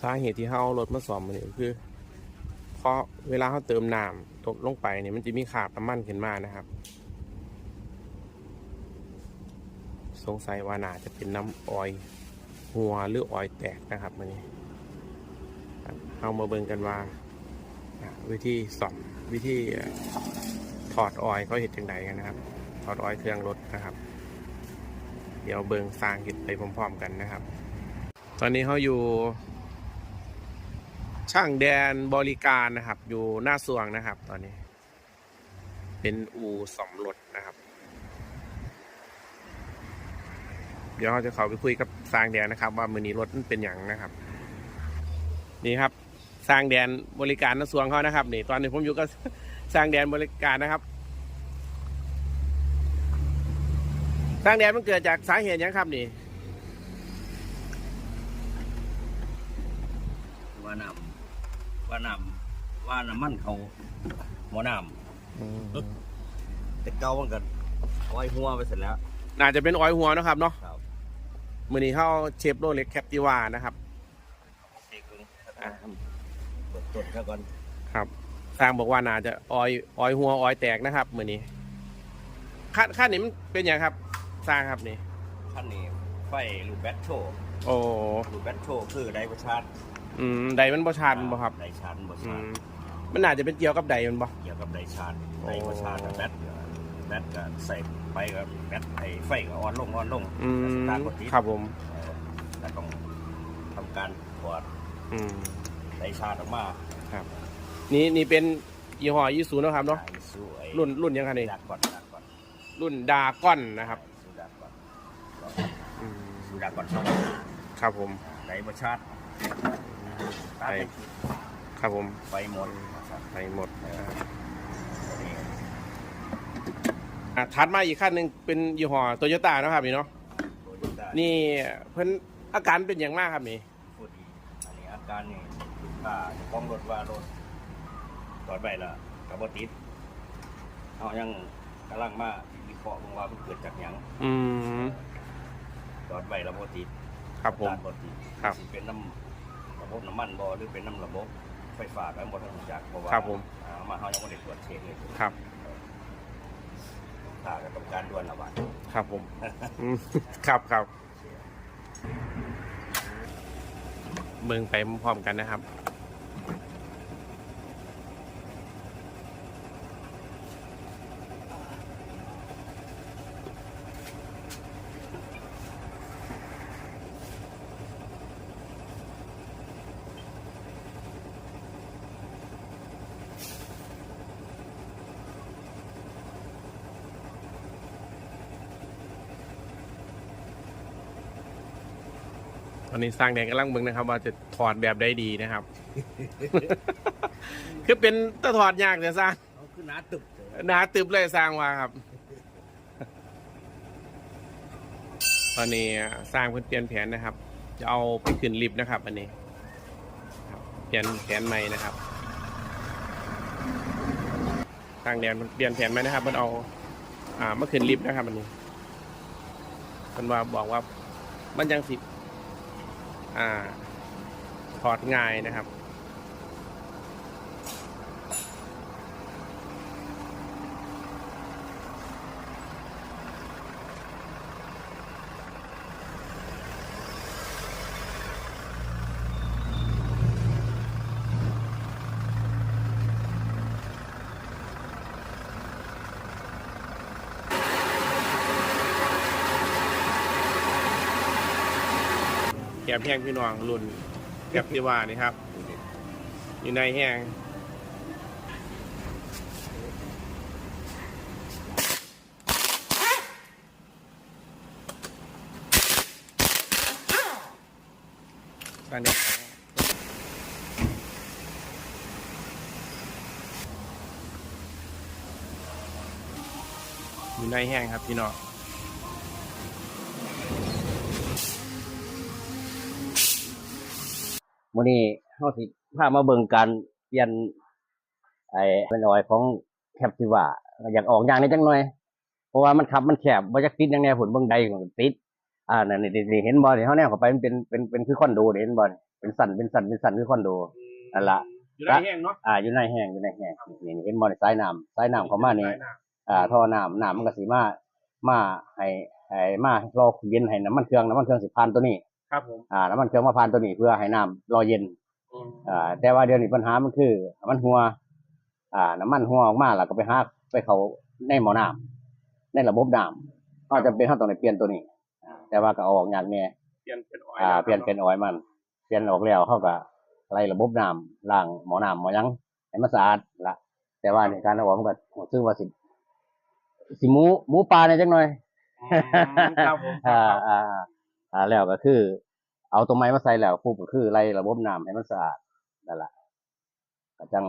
สาเหตุที่เขาเอารถมาซ่อมมันนี่คือ เพราะเวลาเขาเติมน้ำตกลงไปเนี่ยมันจะมีขาบน้ำมันขึ้นมานะครับ สงสัยว่าน่าจะเป็นน้ำออยหัวหรือออยแตกนะครับมันนี้เอามาเบิ่งกันว่า วิธีซ่อมวิธีถอดออยเขาเห็นจังไดกันนะครับ ถอดออยเครื่องรถนะครับ เดี๋ยวเบิ่งสร้างเห็นไปพร้อมๆกันนะครับ ตอนนี้เขาอยู่ ช่างแดนบริการนะครับ อยู่หน้าสวงนะครับ ตอนนี้ เป็นอู่สมรถนะครับ เดี๋ยวเราจะเข้าไปคุยกับสร้างแดนนะครับ ว่ามือนี้รถมันเป็นอย่างนะครับ นี่ครับ สร้างแดนบริการหน้าสวงเขานะครับนี่ตอนนี้ผมอยู่กับสร้างแดนบริการนะครับ สร้างแดนมันเกิดจากสาเหตุหยังครับนี่ ว่าน้ำ ว่าน้ำว่าน้ำมันเขาหมอน้ำแต่เก่ามันก็อ้อยหัวไปเสร็จแล้วน่าจะเป็นออยหัวเนาะครับเนาะครับมือนี้เข้าเชฟโรเล็กแคปติวานะครับเช็คเบิ่งอะเปิดต้นเขาก่อนครับสร้างบอกว่าน่าจะออยออยหัวออยแตกนะครับมือนี้ค่าค่านี้มันเป็นอย่างครับสร้างครับนี่ขั้นนี้ไฟลูกแบตโชว์โอ้ลูกแบตโชว์คือไดประชาร์จ อืมไดมันบ่ชาร์จบ่ครับ ไดชาร์จบ่อืชาร์จมมันน่าจะเป็นเกี่ยวกับไดมันบ่ เกี่ยวกับไดชาร์จโอ้ไดประชาร์จกับแบตก็แบตก็ใส่ไปกับแบตไอ้ไฟก็อ่อนลงอ่อนลงอืมสตาร์ทกดติดครับผมเออแล้วต้องทำการถอดอืมไดชาร์จออกมาครับนี่นี่เป็นยี่ห้อยี่สูเนาะครับเนาะไอ้สู้ไอ้รุ่นรุ่นยังไงนี่ดักก่อนดักก่อนรุ่นดาก้อนนะครับสู้ดักก่อนอืมสู้ดักก่อนสองครับผมไดประชาร์จตา ไปไปครับผมไฟหมดนะครับไปหมดนะครับนี่อะถัดมาอีกขั้นหนึ่งเป็นยี่ห้อโตโยต้านาะครับนี่เนาะโตโยต้านี่เพิ่นอาการเป็นอย่างมากครับนี่พูดดีอันนี้อาการนี่ถ้าฟ้องรถว่ารถจอดไปละกับบติดเอายังกำลังมาวิเคราะห์ว่ามันเกิดจากหยังอืมจอดไปแล้วบติดครับผมด้านบติดครับสิเป็นน้ำ ระบบน้ำมันบ่หรือเป็นน้ำระบบไฟฟ้ากันบ่ทั้งจากเพราะว่าครับผมเอามาเฮายังบ่ได้ตรวจเช็คเลยครับถ้าก็ต้องการด่วนละบาดครับผมอืมครับครับเมืองไปพร้อมๆกันนะครับ ตอนนี้สร้างแดงกำลังเบิ่งนะครับ ว่าจะถอดแบบได้ดีนะครับ คือเป็นตะถอดยากจะสร้างเอาคือหนาตึบหนาตึบเลยสร้างว่าครับ ตอนนี้สร้างเพิ่นเปลี่ยนแผนนะครับ จะเอาไปขึ้นลิฟต์นะครับอันนี้เปลี่ยนแผนใหม่นะครับสร้างแดนมันเปลี่ยนแผนใหมนะครับ มันเอา อ่ามาขึ้นลิฟต์นะครับอันนี้มันว่าบอกว่ามันยังสิ ถอดง่ายนะครับ แกบแห้งพี่น้องรุ่นแกบที่ว่านี่ครับ อยู่ในแห้งตอนนี้อยู่ในแห้งครับพี่น้อง มื้อนี้เฮาสิพามาเบิ่งการเปลี่ยนไอ้เป็นออยของแคปติว่าอยากออกอย่างนี้จังหน่อย เพราะว่ามันขับมันแคบบ่จักติดอย่างแน่ผลเบิ่งใดก็ติด อ่านั่นนี่นี่เห็นบ่นี่เฮาแนวเข้าไปมันเป็นเป็นเป็นคือคอนโดนี่เห็นบ่นี่เป็นสันเป็นสันเป็นสันคือคอนโดนั่นล่ะอยู่ในแห้งเนาะอ่าอยู่ในแห้งอยู่ในแห้งนี่นี่เห็นบ่ในสายน้ำสายน้ำเข้ามานี่อ่าท่อน้ำน้ำมันก็สิมามาให้ให้มารอเย็นให้น้ำมันเครื่องน้ำมันเครื่องสิผ่านตัวนี้ ครับผมอ่าน้ำมันเครื่องมาผ่านตัวนี้เพื่อให้น้ำรอเย็นอืมอ่าแต่ว่าเดี๋ยวนี้ปัญหามันคือน้ำมันหัว อ่า น้ำมันหัวออกมาแล้วก็ไปหาไปเขาในหม้อน้ำในระบบน้ำก็จะเป็นขั้นตอนในเปลี่ยนตัวนี้อ่าแต่ว่าก็เอาออกอย่างแน่เปลี่ยนเป็นออยล์อ่าแล้วเปลี่ยนเป็นออยล์มัน เปลี่ยนออกแล้วเขาก็ไล่ระบบน้ำล้างหม้อน้ำหม้อหยังให้มันสะอาดละแต่ว่าในการเอาออกมันก็ซึ่งว่าสิสิหมูหมูปลาเนี่ยจังหน่อยอืมครับผมคอ่ารับอ่า อ่าแล้วก็คือ เอาตัวไม้มาใส่แล้วปุ๊บก็คือไล่ระบบน้ำให้มันสะอาดนั่นแหละก็จัง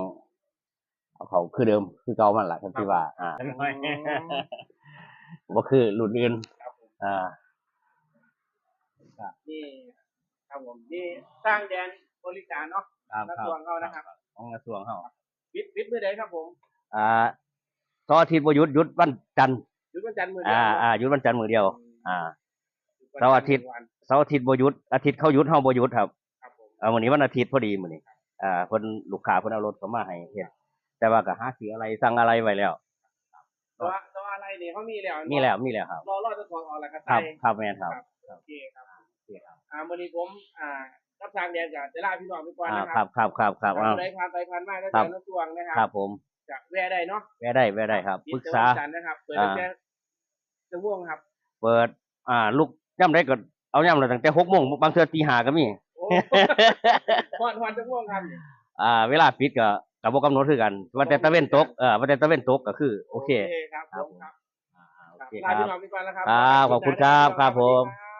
เอาเขาคือเดิมคือเก่ามันแหละครับที่ว่า อ่าอืมบ่คือรุ่นอื่นครับผมอ่านี่ครับผมนี่สร้างแดนบริการเนาะครับกระทรวงเขานะครับของกระทรวงเขาวิทย์วิทย์มือใดครับผม อ่าเสาร์อาทิตย์บ่หยุดหยุดวันจันทร์หยุดวันจันทร์มือเดีอ่ายวอ่าหยุดวันจันทร์มื้อเดียว อ่าหยุดวัน เสาร์อาทิตย์วันเสาร์อาทิตย์บ่หยุดอาทิตย์เขาหยุดเฮาบ่หยุดครับครับผมอ่าวันนี้วันอาทิตย์พอดีมื้อนี้อ่าเพิ่นลูกค้าเพิ่นเอารถเข้ามาให้เฮ็ดแต่ว่าก็หาซื้ออะไรสั่งอะไรไว้แล้วตัวตัวอะไรเนี่ยเขามีแล้วมีแล้วมีแล้วครับรอรอจะทองออกแล้วก็ครัใส่บครับแม่นครับโอเคครับอ่าวันนี้ผมอ่ารับทางแดนกับจะลาพี่น้องไปก่อนอ่านะคครัรับบครับครับครับถ้าเอาผู้ใดผ่านไปผ่านมาก็ครัเจบอน้ำตวงนะครัครับผมจะแวะได้เนาะแวะได้แวะได้ครับปรึกษาวิทย์จันทร์นะครับเปิดตั้งแต่จะว่วงครับ เปิดอ่าลูก ย่ำได้ก็เอาย่ำเลยตั้งแต่6โมงบางเทื่อตีห้าก็มีโอ้ฮอนฮอนจะว่วงครับอ่า เวลาปิดก็ก็บ่กำหนดคือกันว่าแต่ตะเว้นตกเออว่าแต่ตะเว้นตกก็คือ โอเคครับผมครับอ่าโอครับเคลาครัพี่บน้องไปก่อนแล้วครับครับขอบคุณครับครับผมสวัสดีครับ